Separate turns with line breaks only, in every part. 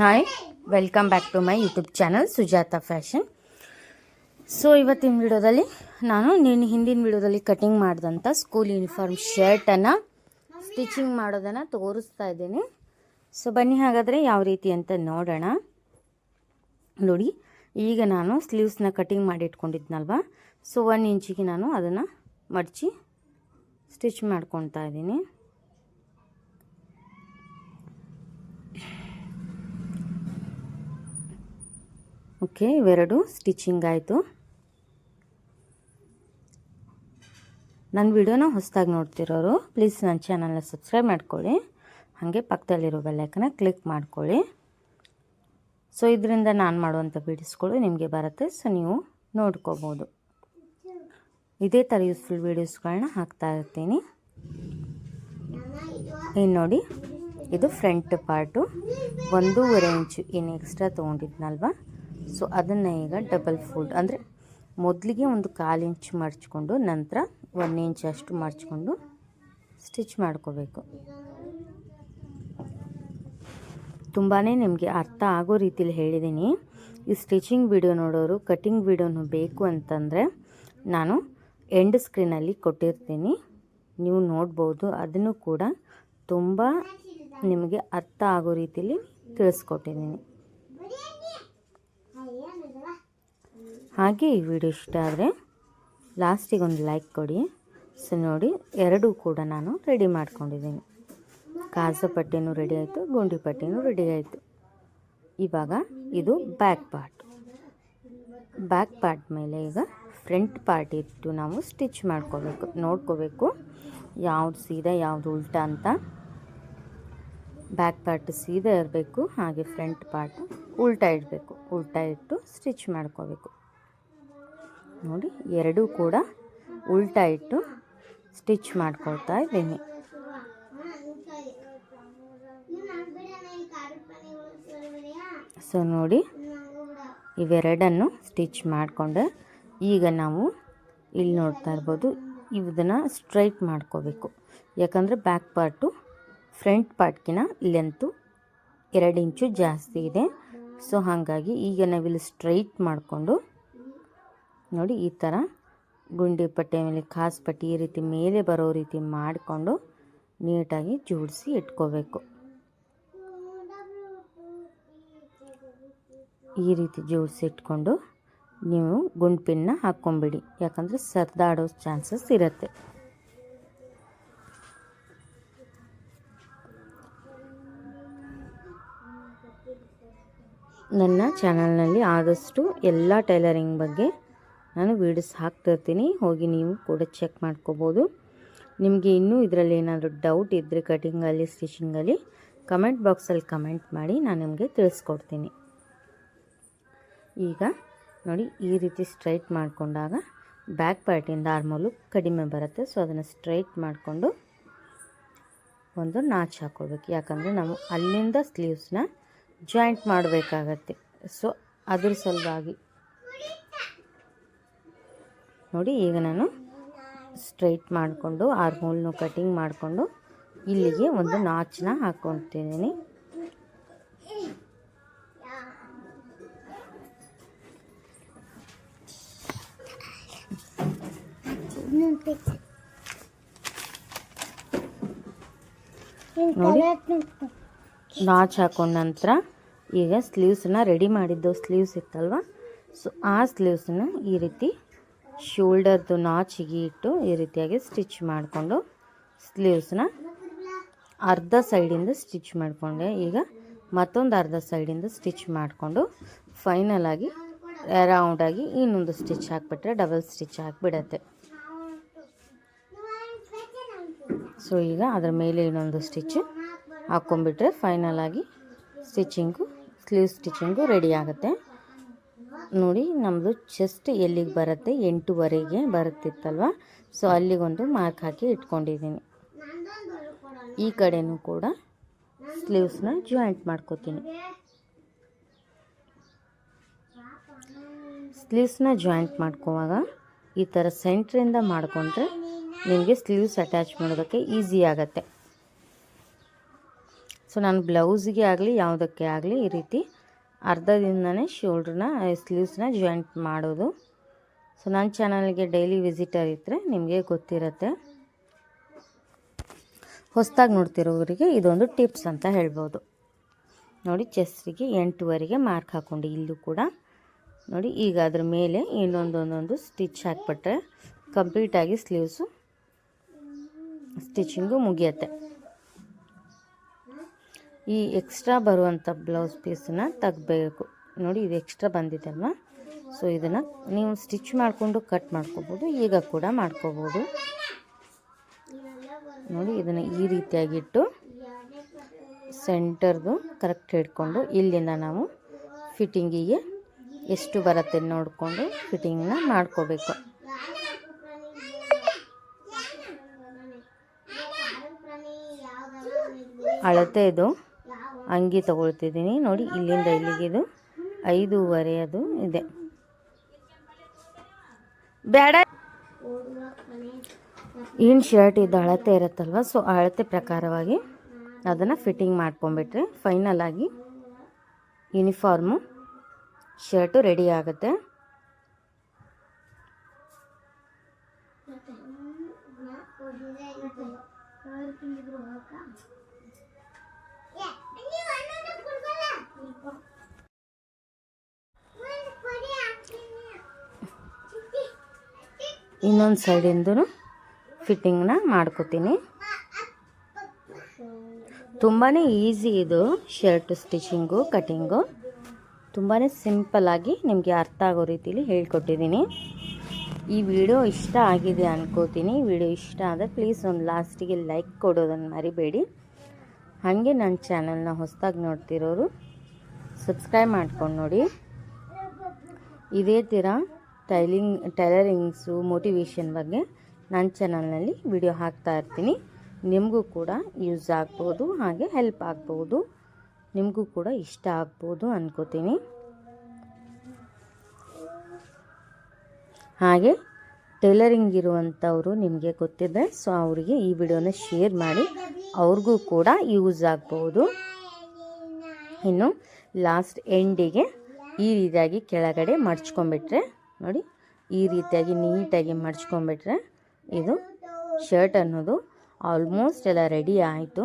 Hi welcome back to my YouTube channel Sujata fashion so ಇವತ್ತಿನ ವಿಡಿಯೋದಲ್ಲಿ ನಾನು ನಿನ್ನ ಹಿಂದಿನ ವಿಡಿಯೋದಲ್ಲಿ ಕಟಿಂಗ್ ಮಾಡಿದಂಥ ಸ್ಕೂಲ್ ಯೂನಿಫಾರ್ಮ್ ಶರ್ಟನ್ನು ಸ್ಟಿಚಿಂಗ್ ಮಾಡೋದನ್ನು ತೋರಿಸ್ತಾ ಇದ್ದೀನಿ. ಸೊ ಬನ್ನಿ ಹಾಗಾದರೆ ಯಾವ ರೀತಿ ಅಂತ ನೋಡೋಣ. ನೋಡಿ, ಈಗ ನಾನು ಸ್ಲೀವ್ಸ್ನ ಕಟಿಂಗ್ ಮಾಡಿ ಇಟ್ಕೊಂಡಿದ್ನಲ್ವ? ಸೊ ಒನ್ ಇಂಚಿಗೆ ನಾನು ಅದನ್ನು ಮಡಚಿ ಸ್ಟಿಚ್ ಮಾಡ್ಕೊತಾ ಇದ್ದೀನಿ. ಓಕೆ, ಇವೆರಡು ಸ್ಟಿಚಿಂಗ್ ಆಯಿತು. ನನ್ನ ವಿಡಿಯೋನ ಹೊಸದಾಗಿ ನೋಡ್ತಿರೋರು, ಪ್ಲೀಸ್ ನನ್ನ ಚಾನಲ್ನ ಸಬ್ಸ್ಕ್ರೈಬ್ ಮಾಡ್ಕೊಳ್ಳಿ. ಹಾಗೆ ಪಕ್ಕದಲ್ಲಿರೋ ಬೆಲ್ಲೈಕನ್ನ ಕ್ಲಿಕ್ ಮಾಡ್ಕೊಳ್ಳಿ. ಸೊ, ಇದರಿಂದ ನಾನು ಮಾಡುವಂಥ ವೀಡಿಯೋಸ್ಗಳು ನಿಮಗೆ ಬರುತ್ತೆ, ಸೊ ನೀವು ನೋಡ್ಕೋಬೋದು. ಇದೇ ಥರ ಯೂಸ್ಫುಲ್ ವೀಡಿಯೋಸ್ಗಳನ್ನ ಹಾಕ್ತಾ ಇರ್ತೀನಿ. ಇನ್ನು ನೋಡಿ, ಇದು ಫ್ರಂಟ್ ಪಾರ್ಟು. ಒಂದೂವರೆ ಇಂಚು ಏನು ಎಕ್ಸ್ಟ್ರಾ ತೊಗೊಂಡಿದ್ನಲ್ವ? ಸೊ ಅದನ್ನು ಈಗ ಡಬಲ್ ಫೋಲ್ಡ್ ಅಂದರೆ ಮೊದಲಿಗೆ ಒಂದು ಕಾಲು ಇಂಚ್ ಮಡಚ್ಕೊಂಡು ನಂತರ ಒನ್ ಇಂಚ್ ಅಷ್ಟು ಮಡಚ್ಕೊಂಡು ಸ್ಟಿಚ್ ಮಾಡ್ಕೋಬೇಕು. ತುಂಬಾ ನಿಮಗೆ ಅರ್ಥ ಆಗೋ ರೀತಿಲಿ ಹೇಳಿದ್ದೀನಿ ಈ ಸ್ಟಿಚಿಂಗ್ ವಿಡಿಯೋ ನೋಡೋರು ಕಟಿಂಗ್ ವಿಡಿಯೋನು ಬೇಕು ಅಂತಂದರೆ ನಾನು ಎಂಡ್ ಸ್ಕ್ರೀನಲ್ಲಿ ಕೊಟ್ಟಿರ್ತೀನಿ. ನೀವು ನೋಡ್ಬೋದು, ಅದನ್ನು ಕೂಡ ತುಂಬ ನಿಮಗೆ ಅರ್ಥ ಆಗೋ ರೀತಿಯಲ್ಲಿ ತಿಳಿಸ್ಕೊಟ್ಟಿದ್ದೀನಿ ಹಾಗೆ ಈ ವಿಡಿಯೋ ಇಷ್ಟ ಆದರೆ ಲಾಸ್ಟಿಗೆ ಒಂದು ಲೈಕ್ ಕೊಡಿ. ಸೊ ನೋಡಿ, ಎರಡೂ ಕೂಡ ನಾನು ರೆಡಿ ಮಾಡ್ಕೊಂಡಿದ್ದೀನಿ. ಕಾಜ ಪಟ್ಟಿನೂ ರೆಡಿ ಆಯಿತು, ಗುಂಡಿ ಪಟ್ಟಿನೂ ರೆಡಿ ಆಯಿತು. ಇವಾಗ ಇದು ಬ್ಯಾಕ್ ಪಾರ್ಟ್ ಬ್ಯಾಕ್ ಪಾರ್ಟ್ ಮೇಲೆ ಈಗ ಫ್ರಂಟ್ ಪಾರ್ಟ್ ಇಟ್ಟು ನಾವು ಸ್ಟಿಚ್ ಮಾಡ್ಕೋಬೇಕು, ನೋಡ್ಕೋಬೇಕು ಯಾವ್ದು ಸೀದಾ, ಯಾವ್ದು ಉಲ್ಟಾ ಅಂತ. ಬ್ಯಾಕ್ ಪಾರ್ಟ್ ಸೀದಾ ಇರಬೇಕು, ಹಾಗೆ ಫ್ರಂಟ್ ಪಾರ್ಟ್ ಉಲ್ಟಾ ಇಡಬೇಕು, ಉಲ್ಟಾ ಇಟ್ಟು ಸ್ಟಿಚ್ ಮಾಡ್ಕೋಬೇಕು. ನೋಡಿ, ಎರಡೂ ಕೂಡ ಉಲ್ಟಾ ಇಟ್ಟು ಸ್ಟಿಚ್ ಮಾಡ್ಕೊಳ್ತಾ ಇದ್ದೀನಿ. ಸೊ ನೋಡಿ, ಇವೆರಡನ್ನು ಸ್ಟಿಚ್ ಮಾಡಿಕೊಂಡೆ ಈಗ ನಾವು ಇಲ್ಲಿ ನೋಡ್ತಾ ಇರ್ಬೋದು ಇದನ್ನು ಸ್ಟ್ರೈಟ್ ಮಾಡ್ಕೋಬೇಕು. ಯಾಕಂದರೆ ಬ್ಯಾಕ್ ಪಾರ್ಟು ಫ್ರಂಟ್ ಪಾರ್ಟ್ಗಿನ ಲೆಂತು ಎರಡು ಇಂಚು ಜಾಸ್ತಿ ಇದೆ. ಸೊ ಹಾಗಾಗಿ ಈಗ ನಾವಿಲ್ಲಿ ಸ್ಟ್ರೈಟ್ ಮಾಡಿಕೊಂಡು ನೋಡಿ, ಈ ಥರ ಗುಂಡಿ ಪಟ್ಟೆ ಮೇಲೆ, ಖಾಸ್ ಪಟ್ಟಿ ಈ ರೀತಿ ಮೇಲೆ ಬರೋ ರೀತಿ ಮಾಡಿಕೊಂಡು ನೀಟಾಗಿ ಜೋಡಿಸಿ ಇಟ್ಕೋಬೇಕು. ಈ ರೀತಿ ಜೋಡಿಸಿ ಇಟ್ಕೊಂಡು ನೀವು ಗುಂಡ್ಪಿನ್ನ ಹಾಕ್ಕೊಂಬಿಡಿ ಯಾಕಂದರೆ ಸರ್ದಾಡೋ ಚಾನ್ಸಸ್ ಇರುತ್ತೆ. ನನ್ನ ಚಾನಲ್ನಲ್ಲಿ ಆದಷ್ಟು ಎಲ್ಲ ಟೈಲರಿಂಗ್ ಬಗ್ಗೆ ನಾನು ವೀಡಿಯೋಸ್ ಹಾಕ್ತಿರ್ತೀನಿ, ಹೋಗಿ ನೀವು ಕೂಡ ಚೆಕ್ ಮಾಡ್ಕೋಬೋದು. ನಿಮಗೆ ಇನ್ನೂ ಇದರಲ್ಲಿ ಏನಾದರೂ ಡೌಟ್ ಇದ್ದರೆ ಕಟಿಂಗಲ್ಲಿ ಸ್ಟಿಚಿಂಗಲ್ಲಿ ಕಮೆಂಟ್ ಬಾಕ್ಸಲ್ಲಿ ಕಮೆಂಟ್ ಮಾಡಿ ನಾನು ನಿಮಗೆ ತಿಳಿಸ್ಕೊಡ್ತೀನಿ. ಈಗ ನೋಡಿ, ಈ ರೀತಿ ಸ್ಟ್ರೈಟ್ ಮಾಡಿಕೊಂಡಾಗ ಬ್ಯಾಕ್ ಪಾರ್ಟಿಂದ ಆರ್ಮೋಲು ಕಡಿಮೆ ಬರುತ್ತೆ. ಸೊ ಅದನ್ನು ಸ್ಟ್ರೈಟ್ ಮಾಡಿಕೊಂಡು ಒಂದು ನಾಚ್ ಹಾಕ್ಕೊಳ್ಬೇಕು ಯಾಕಂದರೆ ನಾವು ಅಲ್ಲಿಂದ ಸ್ಲೀವ್ಸ್ನ ಜಾಯಿಂಟ್ ಮಾಡಬೇಕಾಗತ್ತೆ. ಸೊ ಅದ್ರ ಸಲುವಾಗಿ ನೋಡಿ ಈಗ ನಾನು ಸ್ಟ್ರೈಟ್ ಮಾಡಿಕೊಂಡು ಆರ್ಮೋಲ್ನು ಕಟಿಂಗ್ ಮಾಡಿಕೊಂಡು ಇಲ್ಲಿಗೆ ಒಂದು ನಾಚನ್ನ ಹಾಕ್ಕೊತಿದ್ದೀನಿ. ನಾಚ್ ಹಾಕೊಂಡ ನಂತರ ಈಗ ಸ್ಲೀವ್ಸನ್ನ ರೆಡಿ ಮಾಡಿದ್ದು ಸ್ಲೀವ್ಸ್ ಇತ್ತಲ್ವ? ಸೊ ಆ ಸ್ಲೀವ್ಸನ್ನ ಈ ರೀತಿ ಶೋಲ್ಡರ್ದು ನಾಚಿಗೆ ಇಟ್ಟು ಈ ರೀತಿಯಾಗಿ ಸ್ಟಿಚ್ ಮಾಡಿಕೊಂಡು ಸ್ಲೀವ್ಸ್ನ ಅರ್ಧ ಸೈಡಿಂದ ಸ್ಟಿಚ್ ಮಾಡಿಕೊಂಡೆ. ಈಗ ಮತ್ತೊಂದು ಅರ್ಧ ಸೈಡಿಂದ ಸ್ಟಿಚ್ ಮಾಡಿಕೊಂಡು ಫೈನಲಾಗಿ ರೌಂಡಾಗಿ ಇನ್ನೊಂದು ಸ್ಟಿಚ್ ಹಾಕಿಬಿಟ್ರೆ ಡಬಲ್ ಸ್ಟಿಚ್ ಹಾಕಿಬಿಡತ್ತೆ. ಸೊ ಈಗ ಅದರ ಮೇಲೆ ಇನ್ನೊಂದು ಸ್ಟಿಚ್ ಹಾಕ್ಕೊಂಬಿಟ್ರೆ ಫೈನಲಾಗಿ ಸ್ಟಿಚಿಂಗು ಸ್ಲೀವ್ ಸ್ಟಿಚಿಂಗು ರೆಡಿ ಆಗುತ್ತೆ. ನೋಡಿ ನಮ್ಮದು ಚೆಸ್ಟ್ ಎಲ್ಲಿಗೆ ಬರುತ್ತೆ? ಎಂಟೂವರೆಗೆ ಬರುತ್ತಿತ್ತಲ್ವ? ಸೊ ಅಲ್ಲಿಗೊಂದು ಮಾರ್ಕ್ ಹಾಕಿ ಇಟ್ಕೊಂಡಿದ್ದೀನಿ ಈ ಕಡೆನೂ ಕೂಡ ಸ್ಲೀವ್ಸ್ನ ಜಾಯಿಂಟ್ ಮಾಡ್ಕೋತೀನಿ. ಸ್ಲೀವ್ಸ್ನ ಜಾಯಿಂಟ್ ಮಾಡ್ಕೋವಾಗ ಈ ಥರ ಸೆಂಟ್ರಿಂದ ಮಾಡಿಕೊಂಡ್ರೆ ನಿಮಗೆ ಸ್ಲೀವ್ಸ್ ಅಟ್ಯಾಚ್ ಮಾಡೋದಕ್ಕೆ ಈಸಿ ಆಗುತ್ತೆ. ಸೊ ನಾನು ಬ್ಲೌಸಿಗೆ ಆಗಲಿ, ಯಾವುದಕ್ಕೆ ಆಗಲಿ ಈ ರೀತಿ ಅರ್ಧದಿಂದನೇ ಶೋಲ್ಡ್ರನ್ನ ಸ್ಲೀವ್ಸ್ನ ಜಾಯಿಂಟ್ ಮಾಡೋದು. ಸೊ, ನನ್ನ ಚಾನಲ್ಗೆ ಡೈಲಿ ವಿಸಿಟರ್ ಇದ್ದರೆ ನಿಮಗೆ ಗೊತ್ತಿರುತ್ತೆ. ಹೊಸದಾಗಿ ನೋಡ್ತಿರೋರಿಗೆ ಇದೊಂದು ಟಿಪ್ಸ್ ಅಂತ ಹೇಳ್ಬೋದು. ನೋಡಿ ಚೆಸ್ಟಿಗೆ ಎಂಟುವರೆಗೆ ಮಾರ್ಕ್ ಹಾಕ್ಕೊಂಡು ಇಲ್ಲೂ ಕೂಡ. ನೋಡಿ, ಈಗ ಅದ್ರ ಮೇಲೆ ಇನ್ನೊಂದೊಂದೊಂದು ಸ್ಟಿಚ್ ಹಾಕ್ಬಿಟ್ರೆ ಕಂಪ್ಲೀಟಾಗಿ ಸ್ಲೀವ್ಸು ಸ್ಟಿಚಿಂಗು ಮುಗಿಯತ್ತೆ. ಈ ಎಕ್ಸ್ಟ್ರಾ ಬರುವಂಥ ಬ್ಲೌಸ್ ಪೀಸನ್ನ ತೆಗ್ಬೇಕು. ನೋಡಿ ಇದು ಎಕ್ಸ್ಟ್ರಾ ಬಂದಿದೆ ಅಲ್ವಾ? ಸೊ ಇದನ್ನು ನೀವು ಸ್ಟಿಚ್ ಮಾಡಿಕೊಂಡು ಕಟ್ ಮಾಡ್ಕೋಬೋದು, ಈಗ ಕೂಡ ಮಾಡ್ಕೋಬೋದು. ನೋಡಿ ಇದನ್ನು ಈ ರೀತಿಯಾಗಿಟ್ಟು ಸೆಂಟರ್ದು ಕರೆಕ್ಟ್ ಹಿಡ್ಕೊಂಡು ಇಲ್ಲಿಂದ ನಾವು ಫಿಟ್ಟಿಂಗಿಗೆ ಎಷ್ಟು ಬರುತ್ತೆ ನೋಡಿಕೊಂಡು ಫಿಟ್ಟಿಂಗ್ನ ಮಾಡ್ಕೋಬೇಕು. ಅಳತೆ ಇದು. ಅಂಗಿ ತಗೊಳ್ತಿದ್ದೀನಿ. ನೋಡಿ, ಇಲ್ಲಿಂದ ಇಲ್ಲಿಗೆ ಇದು ಐದೂವರೆ ಅದು ಇದೆ. ಬೇಡ. ಏನು ಶರ್ಟ್ ಇದು ಅಳತೆ ಇರುತ್ತಲ್ವ ಸೊ ಅಳತೆ ಪ್ರಕಾರವಾಗಿ ಅದನ್ನು ಫಿಟ್ಟಿಂಗ್ ಮಾಡ್ಕೊಂಬಿಟ್ರೆ ಫೈನಲ್ ಆಗಿ ಯೂನಿಫಾರ್ಮು ಶರ್ಟು ರೆಡಿ ಆಗುತ್ತೆ. ಇನ್ನೊಂದು ಸೈಡಿಂದೂ ಫಿಟ್ಟಿಂಗ್ನ ಮಾಡ್ಕೋತೀನಿ. ತುಂಬಾ ಈಸಿ ಇದು ಶರ್ಟ್ ಸ್ಟಿಚಿಂಗು ಕಟ್ಟಿಂಗು ತುಂಬಾ ಸಿಂಪಲ್ಲಾಗಿ ನಿಮಗೆ ಅರ್ಥ ಆಗೋ ರೀತಿಲಿ ಹೇಳ್ಕೊಟ್ಟಿದ್ದೀನಿ. ಈ ವಿಡಿಯೋ ಇಷ್ಟ ಆಗಿದೆ ಅನ್ಕೋತೀನಿ. ವಿಡಿಯೋ ಇಷ್ಟ ಆದರೆ ಪ್ಲೀಸ್ ಒಂದು ಲಾಸ್ಟಿಗೆ ಲೈಕ್ ಕೊಡೋದನ್ನು ಮರಿಬೇಡಿ. ಹಾಗೆ ನನ್ನ ಚಾನಲ್ನ ಹೊಸದಾಗಿ ನೋಡ್ತಿರೋರು ಸಬ್ಸ್ಕ್ರೈಬ್ ಮಾಡ್ಕೊಂಡು ನೋಡಿ. ಇದೇ ಥರ ಟೈಲಿಂಗ್, ಟೈಲರಿಂಗ್ಸು ಮೋಟಿವೇಶನ್ ಬಗ್ಗೆ ನನ್ನ ಚಾನಲ್ನಲ್ಲಿ ವಿಡಿಯೋ ಹಾಕ್ತಾ ಇರ್ತೀನಿ. ನಿಮಗೂ ಕೂಡ ಯೂಸ್ ಆಗ್ಬೋದು, ಹಾಗೆ ಹೆಲ್ಪ್ ಆಗ್ಬೋದು. ನಿಮಗೂ ಕೂಡ ಇಷ್ಟ ಆಗ್ಬೋದು ಅನ್ಕೋತೀನಿ. ಹಾಗೆ ಟೈಲರಿಂಗ್ ಇರುವಂಥವರು ನಿಮಗೆ ಗೊತ್ತಿದೆ ಸೊ ಅವರಿಗೆ ಈ ವಿಡಿಯೋನ ಶೇರ್ ಮಾಡಿ, ಅವ್ರಿಗೂ ಕೂಡ ಯೂಸ್ ಆಗ್ಬೋದು. ಇನ್ನು ಲಾಸ್ಟ್ ಎಂಡಿಗೆ ಈ ರೀತಿಯಾಗಿ ಕೆಳಗಡೆ ಮಡ್ಚ್ಕೊಂಬಿಟ್ರೆ ನೋಡಿ, ಈ ರೀತಿಯಾಗಿ ನೀಟಾಗಿ ಮಡ್ಚ್ಕೊಂಬಿಟ್ರೆ ಇದು ಶರ್ಟ್ ಅನ್ನೋದು ಆಲ್ಮೋಸ್ಟ್ ಎಲ್ಲ ರೆಡಿ ಆಯಿತು.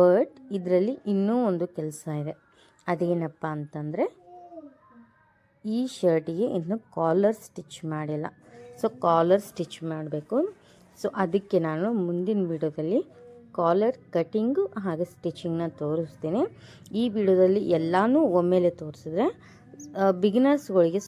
ಬಟ್ ಇದರಲ್ಲಿ ಇನ್ನೂ ಒಂದು ಕೆಲಸ ಇದೆ. ಅದೇನಪ್ಪ ಅಂತಂದರೆ, ಈ ಶರ್ಟಿಗೆ ಇನ್ನು ಕಾಲರ್ ಸ್ಟಿಚ್ ಮಾಡಿಲ್ಲ. ಸೊ ಕಾಲರ್ ಸ್ಟಿಚ್ ಮಾಡಬೇಕು. ಸೊ ಅದಕ್ಕೆ ನಾನು ಮುಂದಿನ ವಿಡಿಯೋದಲ್ಲಿ ಕಾಲರ್ ಕಟ್ಟಿಂಗು ಹಾಗೆ ಸ್ಟಿಚಿಂಗ್ನ ತೋರಿಸ್ತೀನಿ. ಈ ವಿಡಿಯೋದಲ್ಲಿ ಎಲ್ಲನೂ ಒಮ್ಮೆಲೆ ತೋರಿಸಿದ್ರೆ ಬಿಗಿನರ್ಸ್ಗಳಿಗೆ